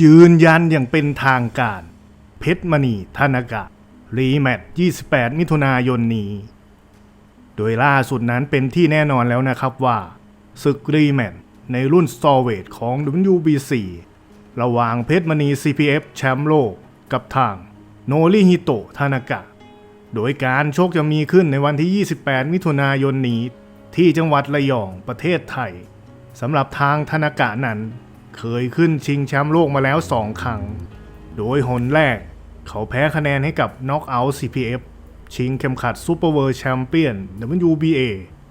ยืนยันอย่างเป็นทางการ เพชรมณีธนากะ รีแมตช์28 มิถุนายนนี้ โดยล่าสุดนั้นเป็นที่แน่นอนแล้วนะครับว่าศึกรีแมตช์ในรุ่นสตอเวทของ WBC ระหว่างเพชรมณี CPF แชมป์โลก กับทางโนริฮิโตะทานากะ โดยการโชกจะมีขึ้นในวันที่ 28 มิถุนายนนี้ ที่จังหวัดระยองประเทศไทยสำหรับทางธนากะนั้น เคยขึ้นชิงแชมป์โลกมาแล้วสองครั้ง โดยหนแรก เขาแพ้คะแนนให้กับ Knockout CPF ชิงเข็มขัดซูเปอร์เวิลด์แชมเปี้ยน WBA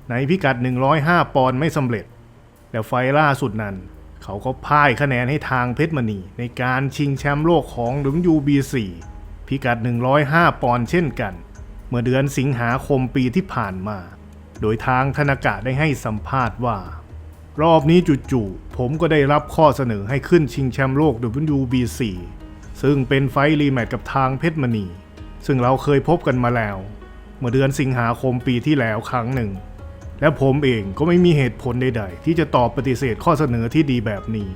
ในพิกัด 105 ปอนด์ไม่สำเร็จ แต่ไฟล์ล่าสุดนั้น เขาก็พ่ายคะแนนให้ทางเพชรมณี ในการชิงแชมป์โลกของ WBC พิกัด 105 ปอนด์เช่นกัน เมื่อเดือนสิงหาคมปีที่ผ่านมา โดยทางธนากะได้ให้สัมภาษณ์ว่า รอบนี้จู่ๆผมก็ได้รับข้อเสนอให้ขึ้นชิงแชมป์โลก WBC ซึ่งเป็นไฟรีแมตช์กับทางเพชรมณี ซึ่งเราเคยพบกันมาแล้ว เมื่อเดือนสิงหาคมปีที่แล้วครั้งหนึ่ง และผมเองก็ไม่มีเหตุผลใดๆ ที่จะตอบปฏิเสธข้อเสนอที่ดีแบบนี้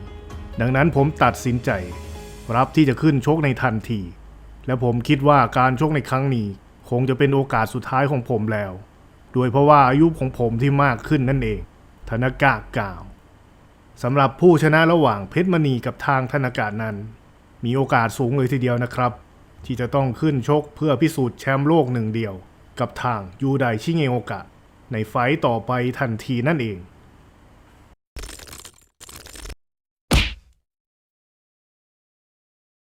ดังนั้นผมตัดสินใจ รับที่จะขึ้นชกในทันที และผมคิดว่าการชกในครั้งนี้ คงจะเป็นโอกาสสุดท้ายของผมแล้ว โดยเพราะว่าอายุของผมที่มากขึ้นนั่นเอง ธนากะกล่าวสำหรับผู้ชนะระหว่างเพชรมณีกับทางธนากะนั้น มีโอกาสสูงเลยทีเดียวนะครับ ที่จะต้องขึ้นชกเพื่อพิสูจน์แชมป์โลกหนึ่งเดียว กับทางยูไดชิเงโอกะ ในไฟต์ต่อไปทันทีนั่นเอง